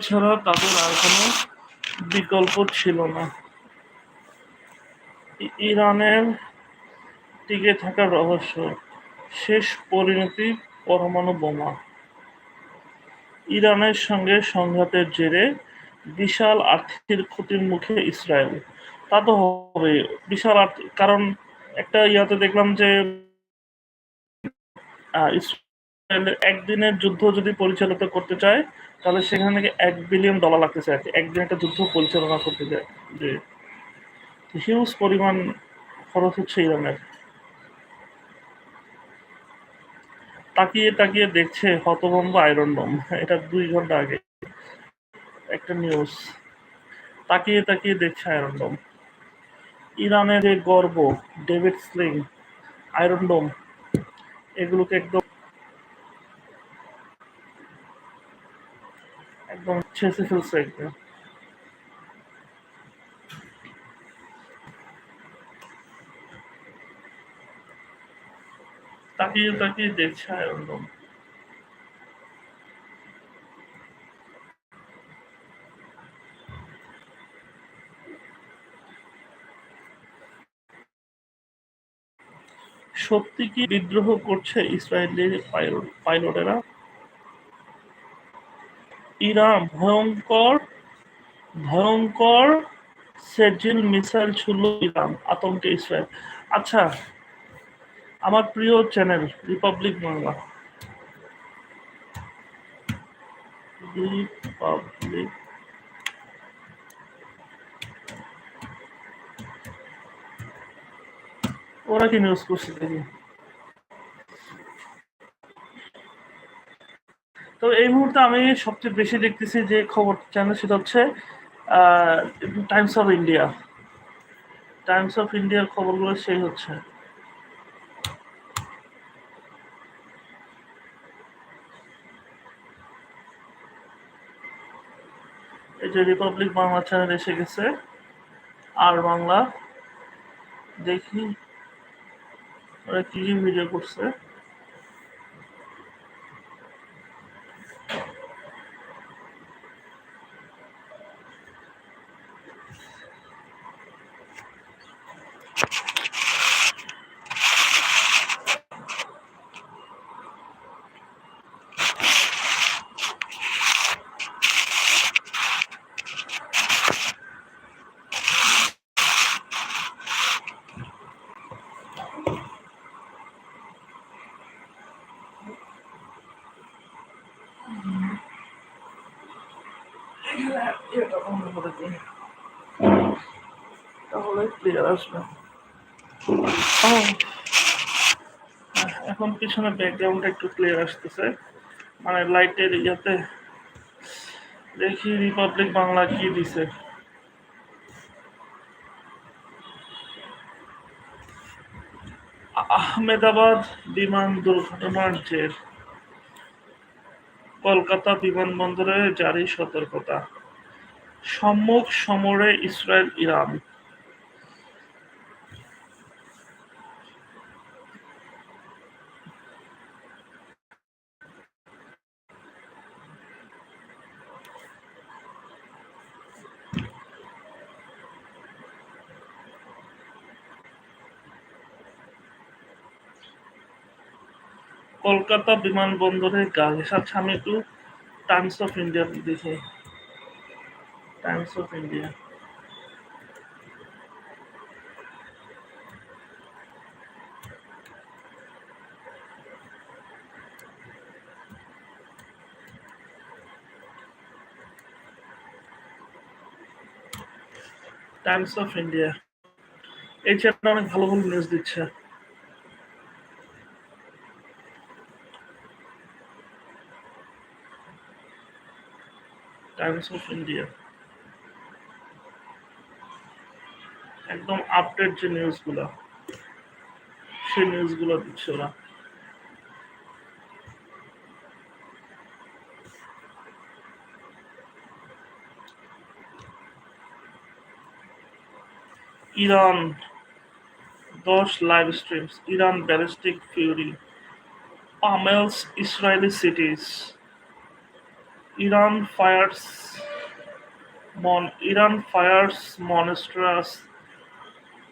ছাড়া তাদের আর কোনো বিকল্প ছিল না। ইরানের টিকে থাকার রহস্য শেষ পরিণতি পরমাণু বোমা। ইরানের সঙ্গে সংঘাতের জেরে বিশাল আর্থিক ক্ষতির মুখে ইসরায়েল। তা তো হবে বিশাল আর্থিক কারণ একটা ইয়াতে দেখলাম যে ইসরায়েল একদিনের যুদ্ধ যদি পরিচালিত করতে চায় তাহলে সেখানে থেকে এক বিলিয়ন ডলার লাগতেছে আর কি। একদিন একটা যুদ্ধ পরিচালনা করতে যায় যে হিউজ পরিমাণ খরচ হচ্ছে ইরানের। তাকিয়ে তাকিয়ে দেখছে হতভম্ব আয়রন ডোম এটা দুই ঘণ্টা আগে। একটা নিউজ তাকিয়ে তাকিয়ে দেখছে আয়রন ডোম ইরানের গর্ব ডেভিড স্লিং আয়রন ডোম এগুলোকে একদম একদম একদম। তাকিয়ে তাকিয়ে দেখছে ডোম সত্যি কি বিদ্রোহ করছে ইসরায়েলি পাইলট পাইলটেরা? ইরান ভয়ঙ্কর ভয়ঙ্কর সেজিল মিসাইল ছুড়ল ইরান, আতঙ্কে ইসরায়েল। আচ্ছা আমার প্রিয় চ্যানেল, রিপাবলিক বাংলা। রিপাবলিক ওরা কি নিউজ করছে দেখি। তো এই মুহূর্তে আমি সবচেয়ে বেশি দেখতেছি যে খবর চ্যানেল সেটা হচ্ছে Times of India Times of ইন্ডিয়ার খবরগুলো সেই হচ্ছে। এই যে রিপাবলিক বাংলা চ্যানেল এসে গেছে, আর বাংলা। দেখি, ওরা কি কি ভিডিও করছে। এখন পিছনে ব্যাকগ্রাউন্ডটা একটু ক্লিয়ার আসতেছে। মানে লাইটের ইয়াতে দেখি রিপাবলিক বাংলা কি দিছে। আহমেদাবাদ বিমান দুর্ঘটনার জের। কলকাতা বিমানবন্দরে জারি সতর্কতা। সম্মুখ সমরে ইসরায়েল ইরান। কলকাতা বিমানবন্দরে গালিসা আমি একটু টাইমস অফ ইন্ডিয়া দেখে Times of India Times of India এই চ্যানেলটা অনেক ভালো ভালো নিউজ দিচ্ছে। টাইমস অফ ইন্ডিয়া একদম আপডেট যে নিউজগুলো সেই নিউজগুলো দিচ্ছে ওরা। ইরান, দশ live streams Iran ballistic fury pummels Israeli cities Iran fires মন Iran fires monstrous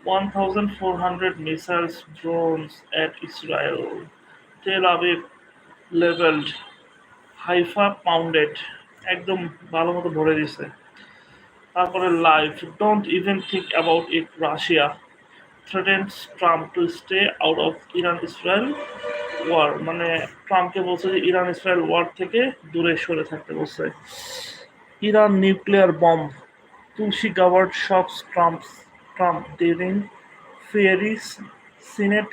1,400 missiles drones at Israel. Tel Aviv leveled. Haifa pounded. একদম ভালো মতো ভরে দিছে তারপরে live don't even think about it Russia threatens Trump to stay out of Iran Israel war মানে ট্রাম্পকে বলছে যে ইরান ইসরায়েল ওয়ার থেকে দূরে সরে থাকতে বলছে Iran nuclear bomb Tulsi Gabbard shocks Trump Trump during fiery Senate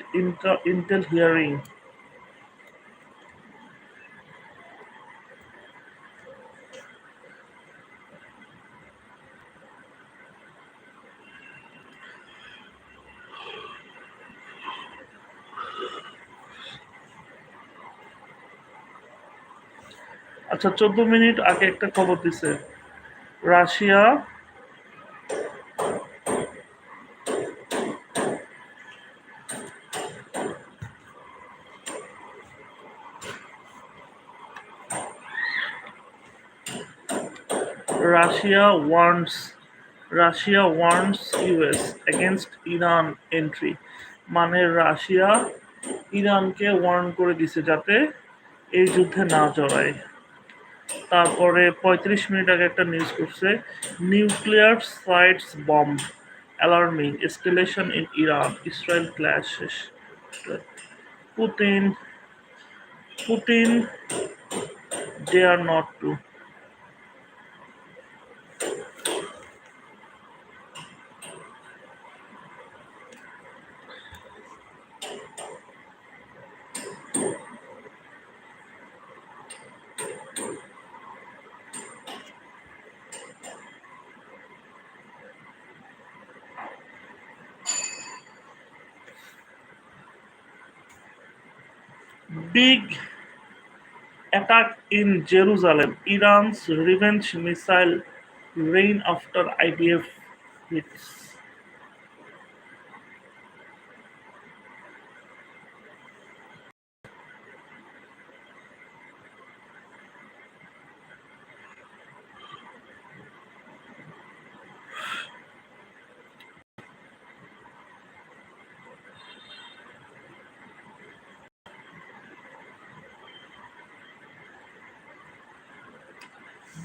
intel hearing আচ্ছা চোদ্দ মিনিট আগে একটা খবর দিছে। Russia Russia warns Russia warns US against Iran entry মানে রাশিয়া ইরানকে ওয়ার্ন করে দিছে যাতে এই যুদ্ধে না জড়ায়। তারপরে পঁয়ত্রিশ মিনিট আগে একটা নিউজ করছে nuclear sites bomb alarming escalation in Iran Israel clash শেষ। Putin Putin they are not to big attack in Jerusalem. Iran's revenge missile rain after IDF hits.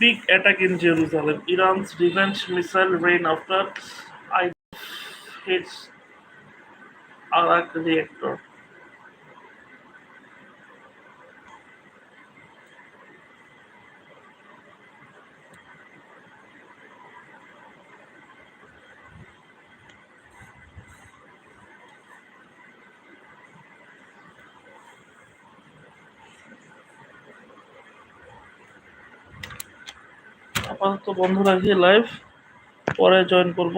Big attack in Jerusalem. Iran's revenge missile rain after IDF hits Arak reactor. আপাতত বন্ধ রাখি live পরে join করব।